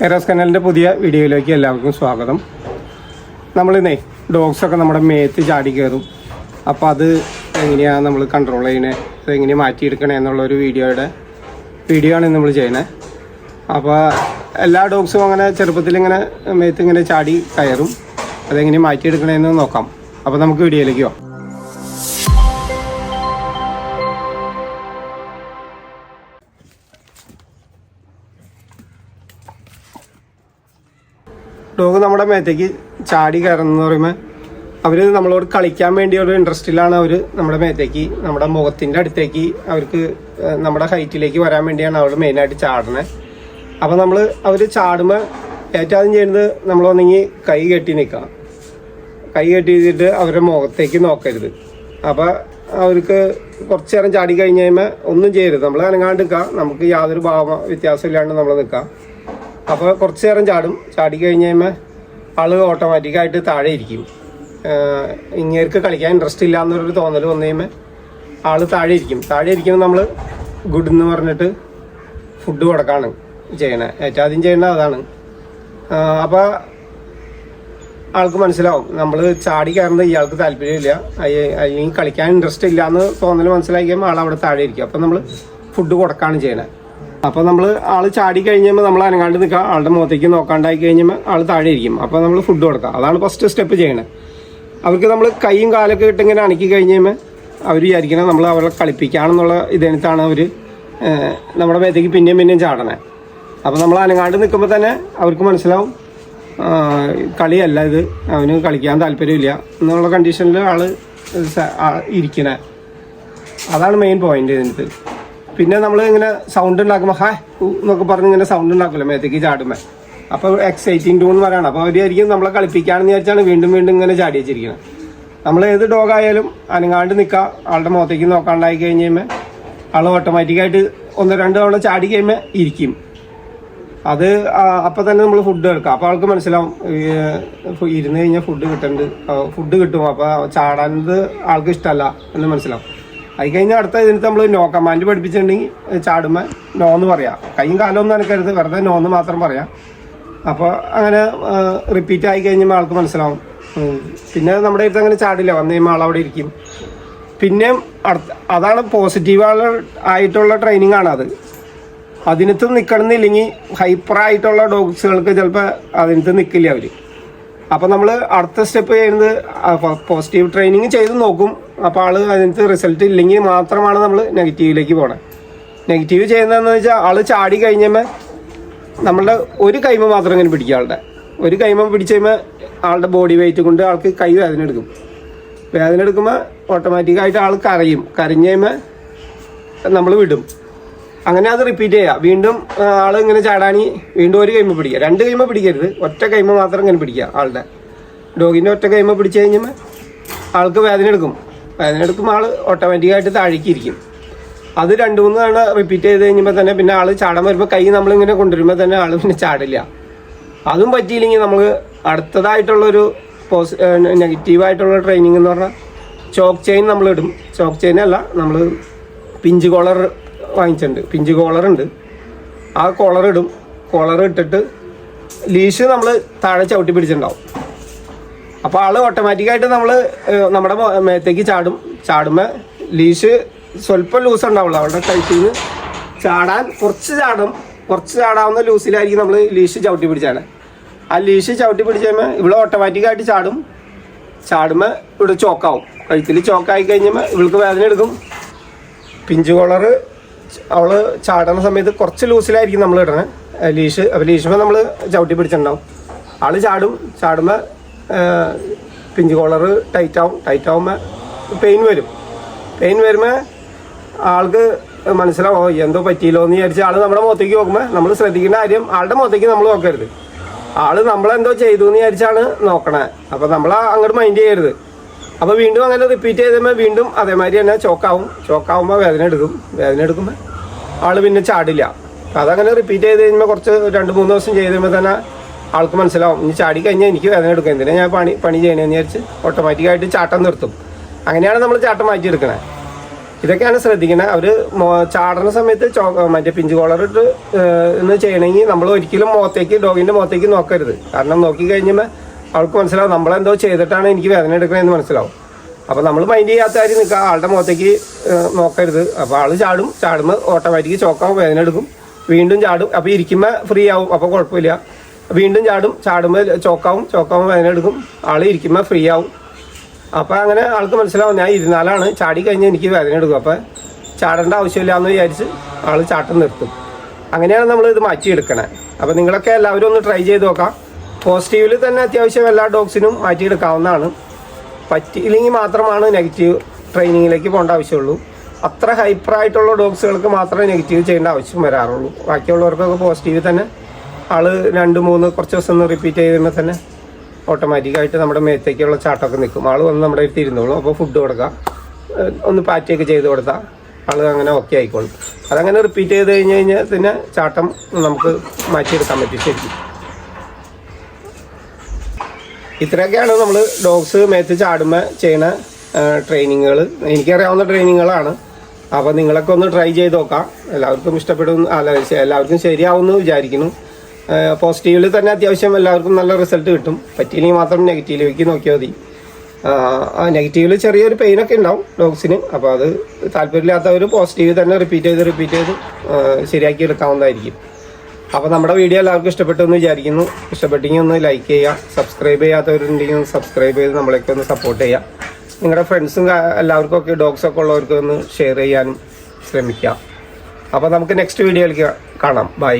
കൈറാസ് കനാലിന്റെ പുതിയ വീഡിയോയിലേക്ക് എല്ലാവർക്കും സ്വാഗതം. നമ്മളിന്നേ ഡോഗ്സൊക്കെ നമ്മുടെ മേത്ത് ചാടി കയറും അപ്പോൾ അത് എങ്ങനെയാണ് നമ്മൾ കൺട്രോൾ ചെയ്യണേ അതെങ്ങനെയാണ് മാറ്റിയെടുക്കണേ എന്നുള്ളൊരു വീഡിയോയുടെ വീഡിയോ ആണ് നമ്മൾ ചെയ്യണേ അപ്പോൾ എല്ലാ ഡോഗ്സും അങ്ങനെ ചെറുപ്പത്തിൽ ഇങ്ങനെ മേത്ത് ഇങ്ങനെ ചാടി കയറും. അതെങ്ങനെ മാറ്റിയെടുക്കണേന്ന് നോക്കാം. അപ്പോൾ നമുക്ക് വീഡിയോയിലേക്ക് പോകാം ഡോഗ് നമ്മുടെ മേത്തേക്ക് ചാടി കയറുന്ന പറയുമ്പോൾ അവർ നമ്മളോട് കളിക്കാൻ വേണ്ടിയുള്ള ഇൻട്രസ്റ്റിലാണ് അവർ നമ്മുടെ മേത്തേക്ക് നമ്മുടെ മുഖത്തിന്റെ അടുത്തേക്ക് അവർക്ക് നമ്മുടെ ഹൈറ്റിലേക്ക് വരാൻ വേണ്ടിയാണ് അവർ മെയിനായിട്ട് ചാടുന്നത് അപ്പോൾ നമ്മൾ അവർ ചാടുമ്പോൾ ഏറ്റവും ചെയ്യുന്നത് നമ്മളൊന്നെങ്കിൽ കൈ കെട്ടി നിൽക്കാം കൈ കെട്ടി ചെയ്തിട്ട് അവരുടെ മുഖത്തേക്ക് നോക്കരുത്. അപ്പോൾ അവർക്ക് കുറച്ച് നേരം ചാടി കഴിഞ്ഞ് കഴിയുമ്പോൾ ഒന്നും ചെയ്യരുത്. നമ്മൾ അനങ്ങാണ്ട് നിൽക്കാം. നമുക്ക് യാതൊരു ഭാവ വ്യത്യാസമില്ലാണ്ട് നമ്മൾ നിൽക്കാം. അപ്പോൾ കുറച്ച് നേരം ചാടും. ചാടി കഴിഞ്ഞ് ആൾ ഓട്ടോമാറ്റിക്കായിട്ട് താഴെ ഇരിക്കും. ഇങ്ങേർക്ക് കളിക്കാൻ ഇൻട്രസ്റ്റ് ഇല്ല എന്നൊരു തോന്നൽ വന്നു കഴിയുമ്പോൾ ആൾ താഴെ ഇരിക്കും. താഴെ ഇരിക്കുമ്പോൾ നമ്മൾ ഗുഡ് എന്ന് പറഞ്ഞിട്ട് ഫുഡ് കൊടുക്കാണ് ചെയ്യണേ. ഏറ്റവും ആദ്യം ചെയ്യേണ്ടത് അതാണ്. അപ്പോൾ ആൾക്ക് മനസ്സിലാവും. നമ്മൾ ചാടി കയറുന്നത് ഇയാൾക്ക് താല്പര്യമില്ല. അല്ലെങ്കിൽ കളിക്കാൻ ഇൻട്രസ്റ്റ് ഇല്ല എന്ന് തോന്നൽ മനസ്സിലാക്കിയാൽ ആൾ അവിടെ താഴെ ഇരിക്കും. അപ്പം നമ്മൾ ഫുഡ് കൊടുക്കാണ് ചെയ്യണത് അപ്പോൾ നമ്മൾ ആൾ ചാടി കഴിഞ്ഞപ്പോൾ നമ്മൾ അനങ്ങാണ്ട് നിൽക്കുക ആളുടെ മുഖത്തേക്ക് നോക്കാണ്ടായി കഴിഞ്ഞപ്പോൾ ആൾ താഴെ ഇരിക്കും. അപ്പോൾ നമ്മൾ ഫുഡ് കൊടുക്കുക അതാണ് ഫസ്റ്റ് സ്റ്റെപ്പ് ചെയ്യണത് അവർക്ക് നമ്മൾ കൈയും കാലൊക്കെ ഇട്ട് ഇങ്ങനെ അണക്കി കഴിഞ്ഞ് അവർ വിചാരിക്കണം നമ്മൾ അവരെ കളിപ്പിക്കുകയാണെന്നുള്ള ഇതെടുത്താണ് അവർ നമ്മുടെ മേത്തേക്ക് പിന്നെയും പിന്നെയും ചാടണേ. അപ്പോൾ നമ്മൾ അനങ്ങാണ്ട് നിൽക്കുമ്പോൾ തന്നെ അവർക്ക് മനസ്സിലാവും കളിയല്ല ഇത്. അവന് കളിക്കാൻ താല്പര്യമില്ല എന്നുള്ള കണ്ടീഷനിൽ ആൾ ഇരിക്കണേ. അതാണ് മെയിൻ പോയിന്റ് ഇതിനകത്ത്. പിന്നെ നമ്മൾ ഇങ്ങനെ സൗണ്ട് ഉണ്ടാക്കുമ്പോൾ ഹാ എന്നൊക്കെ പറഞ്ഞ് ഇങ്ങനെ സൗണ്ട് ഉണ്ടാക്കുമല്ലോ മേത്തേക്ക് ചാടുമ്പോൾ അപ്പോൾ എക്സൈറ്റിംഗ് ടൂൺ പറയണം. അപ്പോൾ അവരായിരിക്കും നമ്മളെ കളിപ്പിക്കാണെന്ന് വിചാരിച്ചാണ് വീണ്ടും വീണ്ടും ഇങ്ങനെ ചാടി വെച്ചിരിക്കുന്നത് നമ്മൾ ഏത് ഡോഗ് ആയാലും അനങ്ങാണ്ട് നിൽക്കുക ആളുടെ മുഖത്തേക്ക് നോക്കാണ്ടായി കഴിഞ്ഞ് കഴിയുമ്പോൾ ആൾ ഓട്ടോമാറ്റിക്കായിട്ട് ഒന്ന് രണ്ട് തവണ ചാടി കഴിയുമ്പോൾ ഇരിക്കും. അത് അപ്പോൾ അപ്പൊ തന്നെ നമ്മൾ ഫുഡ് എടുക്കാം. അപ്പോൾ ആൾക്ക് മനസ്സിലാവും ഇരുന്ന് കഴിഞ്ഞാൽ ഫുഡ് കിട്ടുന്നുണ്ട് ഫുഡ് കിട്ടും. അപ്പോൾ ചാടാനത് ആൾക്ക് ഇഷ്ടമല്ല എന്ന് മനസ്സിലാവും. അത് കഴിഞ്ഞ അടുത്ത ഇതിനകത്ത് നമ്മൾ നോ കമാൻഡ് പഠിപ്പിച്ചിട്ടുണ്ടെങ്കിൽ ചാടുമ്പോൾ നോ എന്ന് പറയാം. കൈയും കാലം ഒന്നും അനക്കരുത് വെറുതെ നോ എന്ന് മാത്രം പറയാം. അപ്പോൾ അങ്ങനെ റിപ്പീറ്റ് ആയി കഴിഞ്ഞാൽ ആൾക്ക് മനസ്സിലാവും. പിന്നെ നമ്മുടെ അടുത്ത് അങ്ങനെ ചാടില്ല വന്നു കഴിയുമ്പോൾ ആൾ അവിടെ ഇരിക്കും. പിന്നെയും അടുത്ത അതാണ് പോസിറ്റീവ് ആയിട്ടുള്ള ട്രെയിനിങ് ആണ് അത്. അതിനകത്ത് നിൽക്കണമെന്നില്ലെങ്കിൽ ഹൈപ്പർ ആയിട്ടുള്ള ഡോഗ്സുകൾക്ക് ചിലപ്പോൾ അതിനകത്ത് നിൽക്കില്ല അവർ അപ്പോൾ നമ്മൾ അടുത്ത സ്റ്റെപ്പ് ചെയ്യുന്നത് പോസിറ്റീവ് ട്രെയിനിങ് ചെയ്ത് നോക്കും. അപ്പോൾ ആൾ അതിനകത്ത് റിസൾട്ട് ഇല്ലെങ്കിൽ മാത്രമാണ് നമ്മൾ നെഗറ്റീവിലേക്ക് പോണേ. നെഗറ്റീവ് ചെയ്യുന്നതെന്ന് വെച്ചാൽ ആൾ ചാടി കഴിഞ്ഞപ്പോൾ നമ്മളുടെ ഒരു കൈമ മാത്രം ഇങ്ങനെ പിടിക്കുക ആളുടെ. ഒരു കൈമ പിടിച്ച് കഴിയുമ്പോൾ ആളുടെ ബോഡി വെയിറ്റ് കൊണ്ട് ആൾക്ക് കൈ വേദന എടുക്കും. വേദന എടുക്കുമ്പോൾ ഓട്ടോമാറ്റിക്കായിട്ട് ആൾ കരയും. കരഞ്ഞ് കഴിയുമ്പോൾ നമ്മൾ വിടും. അങ്ങനെ അത് റിപ്പീറ്റ് ചെയ്യുക വീണ്ടും ആൾ ഇങ്ങനെ ചാടാനി വീണ്ടും ഒരു കൈമ പിടിക്കുക. രണ്ട് കൈമ പിടിക്കരുത്. ഒറ്റ കൈമ മാത്രം ഇങ്ങനെ പിടിക്കുക ആളുടെ. ഡോഗിന്റെ ഒറ്റ കൈമ പിടിച്ചു കഴിഞ്ഞാൽ ആൾക്ക് വേദന എടുക്കും. വേദന എടുക്കുമ്പോൾ ആൾ ഓട്ടോമാറ്റിക്കായിട്ട് താഴേക്കിരിക്കും. അത് രണ്ട് മൂന്ന് തവണ റിപ്പീറ്റ് ചെയ്ത് കഴിഞ്ഞപ്പോൾ തന്നെ പിന്നെ ആൾ ചാടാൻ വരുമ്പോൾ കൈ നമ്മളിങ്ങനെ കൊണ്ടുവരുമ്പോൾ തന്നെ ആൾ പിന്നെ ചാടില്ല. അതും പറ്റിയില്ലെങ്കിൽ നമ്മൾ അടുത്തതായിട്ടുള്ളൊരു പോസ് നെഗറ്റീവായിട്ടുള്ള ട്രെയിനിങ് എന്ന് പറഞ്ഞാൽ ചോക്ക് ചെയിൻ നമ്മളിടും ചോക്ക് ചെയിൻ അല്ല നമ്മൾ പിഞ്ച് കോളർ വാങ്ങിച്ചിട്ടുണ്ട്. പിഞ്ച് കോളർ ഉണ്ട്. ആ കോളർ ഇടും. കോളർ ഇട്ടിട്ട് ലീഷ് നമ്മൾ താഴെ ചവിട്ടി പിടിച്ചിട്ടുണ്ടാവും. അപ്പോൾ ആൾ ഓട്ടോമാറ്റിക്കായിട്ട് നമ്മൾ നമ്മുടെ മേത്തേക്ക് ചാടും. ചാടുമ്പോൾ ലീഷ് സ്വല്പം ലൂസ് ഉണ്ടാവുള്ളൂ. അവളുടെ കഴുത്തിൽ നിന്ന് ചാടാൻ കുറച്ച് ചാടും. കുറച്ച് ചാടാവുന്ന ലൂസിലായിരിക്കും നമ്മൾ ലീഷ് ചവിട്ടി പിടിച്ചാണ് ആ ലീഷ് ചവിട്ടി പിടിച്ച് കഴിയുമ്പോൾ ഇവിടെ ഓട്ടോമാറ്റിക്കായിട്ട് ചാടും. ചാടുമ്പോൾ ഇവിടെ ചോക്കാവും കഴുത്തിൽ ചോക്കായി കഴിഞ്ഞപ്പോൾ ഇവൾക്ക് വേദന എടുക്കും. പിഞ്ച് കോളറ് അവൾ ചാടുന്ന സമയത്ത് കുറച്ച് ലൂസിലായിരിക്കും നമ്മൾ ഇടണേ. ലീഷ് അപ്പോൾ ലീഷുമ്പോൾ നമ്മൾ ചവിട്ടി പിടിച്ചിട്ടുണ്ടാവും. ആൾ ചാടും. ചാടുമ്പോൾ പിഞ്ച് കോളർ ടൈറ്റ് ആവും ടൈറ്റ് ആവുമ്പോൾ പെയിൻ വരും. പെയിൻ വരുമ്പോൾ ആൾക്ക് മനസ്സിലാവും "ഓ, എന്തോ പറ്റിയില്ലോ എന്ന് വിചാരിച്ച് ആൾ നമ്മുടെ മുഖത്തേക്ക് നോക്കുമ്പോൾ നമ്മൾ ശ്രദ്ധിക്കേണ്ട കാര്യം ആളുടെ മുഖത്തേക്ക് നമ്മൾ നോക്കരുത്. ആൾ നമ്മളെന്തോ ചെയ്തു എന്ന് വിചാരിച്ചാണ് നോക്കണേ. അപ്പോൾ നമ്മൾ അങ്ങോട്ട് മൈൻഡ് ചെയ്യരുത്. അപ്പോൾ വീണ്ടും അങ്ങനെ റിപ്പീറ്റ് ചെയ്തുമ്പോൾ വീണ്ടും അതേമാതിരി തന്നെ ചോക്കാവും ചോക്കാവുമ്പോൾ വേദന എടുക്കും. വേദന എടുക്കുമ്പോൾ ആൾ പിന്നെ ചാടില്ല. അതങ്ങനെ റിപ്പീറ്റ് ചെയ്ത് കഴിയുമ്പോൾ കുറച്ച് രണ്ട് മൂന്ന് ദിവസം ചെയ്ത് കഴിയുമ്പോൾ തന്നെ ആൾക്ക് മനസ്സിലാവും. ഇനി ചാടി കഴിഞ്ഞാൽ എനിക്ക് വേദന എടുക്കും. എന്തിനാ ഞാൻ പണി പണി ചെയ്യണമെന്ന് വിചാരിച്ച് ഓട്ടോമാറ്റിക്കായിട്ട് ചാട്ടം നിർത്തും. അങ്ങനെയാണ് നമ്മൾ ചാട്ടം മാറ്റിയെടുക്കണേ. ഇതൊക്കെയാണ് ശ്രദ്ധിക്കുന്നത് അവർ ചാടുന്ന സമയത്ത് ചോ- മറ്റേ പിഞ്ച് കോളർ ഇട്ട് എന്ന് ചെയ്യണമെങ്കിൽ നമ്മൾ ഒരിക്കലും മുഖത്തേക്ക് ഡോഗിന്റെ മുഖത്തേക്ക് നോക്കരുത്. കാരണം നോക്കി കഴിഞ്ഞാൽ അവൾക്ക് മനസ്സിലാവും നമ്മളെന്തോ ചെയ്തിട്ടാണ് എനിക്ക് വേദന എടുക്കണമെന്ന് മനസ്സിലാവും. അപ്പൊ നമ്മൾ മൈൻഡ് ചെയ്യാത്ത കാര്യം നിൽക്കുക ആളുടെ മുഖത്തേക്ക് നോക്കരുത്. അപ്പൊ ആൾ ചാടും ചാടുമ്പോൾ ഓട്ടോമാറ്റിക് ചോക്കാവും വേദന എടുക്കും. വീണ്ടും ചാടും. അപ്പൊ ഇരിക്കുമ്പോൾ ഫ്രീ ആവും അപ്പൊ കുഴപ്പമില്ല. വീണ്ടും ചാടും ചാടുമ്പോൾ ചോക്കാവും ചോക്കാവും വേദന എടുക്കും. ആൾ ഇരിക്കുമ്പോൾ ഫ്രീ ആവും. അപ്പൊ അങ്ങനെ ആൾക്ക് മനസ്സിലാവും ഞാൻ ഇരുന്നാലാണ് ചാടി കഴിഞ്ഞ് എനിക്ക് വേദന എടുക്കും. അപ്പൊ ചാടേണ്ട ആവശ്യമില്ല എന്ന് വിചാരിച്ച് ആൾ ചാട്ടം നിർത്തും. അങ്ങനെയാണ് നമ്മൾ ഇത് മാറ്റിയെടുക്കണേ. അപ്പൊ നിങ്ങളൊക്കെ എല്ലാവരും ഒന്ന് ട്രൈ ചെയ്ത് നോക്കാം. പോസിറ്റീവിൽ തന്നെ അത്യാവശ്യം എല്ലാ ഡോഗ്സിനും മാറ്റിയെടുക്കാവുന്നതാണ്. പറ്റിയില്ലെങ്കിൽ മാത്രമാണ് നെഗറ്റീവ് ട്രെയിനിങ്ങിലേക്ക് പോകേണ്ട ആവശ്യമുള്ളൂ. അത്ര ഹൈപ്പർ ആയിട്ടുള്ള ഡോഗ്സുകൾക്ക് മാത്രമേ നെഗറ്റീവ് ചെയ്യേണ്ട ആവശ്യം വരാറുള്ളൂ. ബാക്കിയുള്ളവർക്കൊക്കെ പോസിറ്റീവ് തന്നെ. ആൾ രണ്ട് മൂന്ന് കുറച്ച് ദിവസം ഒന്ന് റിപ്പീറ്റ് ചെയ്യുമ്പോൾ തന്നെ ഓട്ടോമാറ്റിക്കായിട്ട് നമ്മുടെ മേത്തേക്കുള്ള ചാട്ടമൊക്കെ നിൽക്കും. ആൾ വന്ന് നമ്മുടെ അടുത്ത് ഇരുന്നോളും. അപ്പോൾ ഫുഡ് കൊടുക്കാം. ഒന്ന് പാറ്റിയൊക്കെ ചെയ്ത് കൊടുത്താൽ ആൾ അങ്ങനെ ഓക്കെ ആയിക്കോളും. അതങ്ങനെ റിപ്പീറ്റ് ചെയ്ത് കഴിഞ്ഞ് കഴിഞ്ഞാൽ പിന്നെ ചാട്ടം നമുക്ക് മാറ്റിയെടുക്കാൻ പറ്റും ശരിക്കും. ഇത്രയൊക്കെയാണ് നമ്മൾ ഡോഗ്സ് മേത്ത് ചാടുമ്പോൾ ചെയ്യണ ട്രെയിനിങ്ങുകൾ എനിക്കറിയാവുന്ന ട്രെയിനിങ്ങുകളാണ് അപ്പോൾ നിങ്ങളൊക്കെ ഒന്ന് ട്രൈ ചെയ്ത് നോക്കാം. എല്ലാവർക്കും ഇഷ്ടപ്പെടും അല്ല എല്ലാവർക്കും ശരിയാവുമെന്ന് വിചാരിക്കുന്നു. പോസിറ്റീവിൽ തന്നെ അത്യാവശ്യം എല്ലാവർക്കും നല്ല റിസൾട്ട് കിട്ടും. പറ്റിയില്ലെങ്കിൽ മാത്രം നെഗറ്റീവിലേക്ക് നോക്കിയാൽ മതി. നെഗറ്റീവിൽ ചെറിയൊരു പെയിനൊക്കെ ഉണ്ടാവും ഡോഗ്സിന് അപ്പോൾ അത് താല്പര്യമില്ലാത്തവർ പോസിറ്റീവ് തന്നെ റിപ്പീറ്റ് ചെയ്ത് റിപ്പീറ്റ് ചെയ്ത് ശരിയാക്കി എടുക്കാവുന്നതായിരിക്കും. അപ്പോൾ നമ്മുടെ വീഡിയോ എല്ലാവർക്കും ഇഷ്ടപ്പെട്ടു എന്ന് വിചാരിക്കുന്നു. ഇഷ്ടപ്പെട്ടെങ്കിൽ ഒന്ന് ലൈക്ക് ചെയ്യുക സബ്സ്ക്രൈബ് ചെയ്യാത്തവരുണ്ടെങ്കിൽ ഒന്ന് സബ്സ്ക്രൈബ് ചെയ്ത് നമ്മളെയൊക്കെ ഒന്ന് സപ്പോർട്ട് ചെയ്യുക. നിങ്ങളുടെ ഫ്രണ്ട്സും എല്ലാവർക്കും ഒക്കെ ഡോഗ്സ് ഒക്കെ ഉള്ളവർക്ക് ഒന്ന് ഷെയർ ചെയ്യാനും ശ്രമിക്കുക. അപ്പോൾ നമുക്ക് നെക്സ്റ്റ് വീഡിയോയിലേക്ക് കാണാം. ബൈ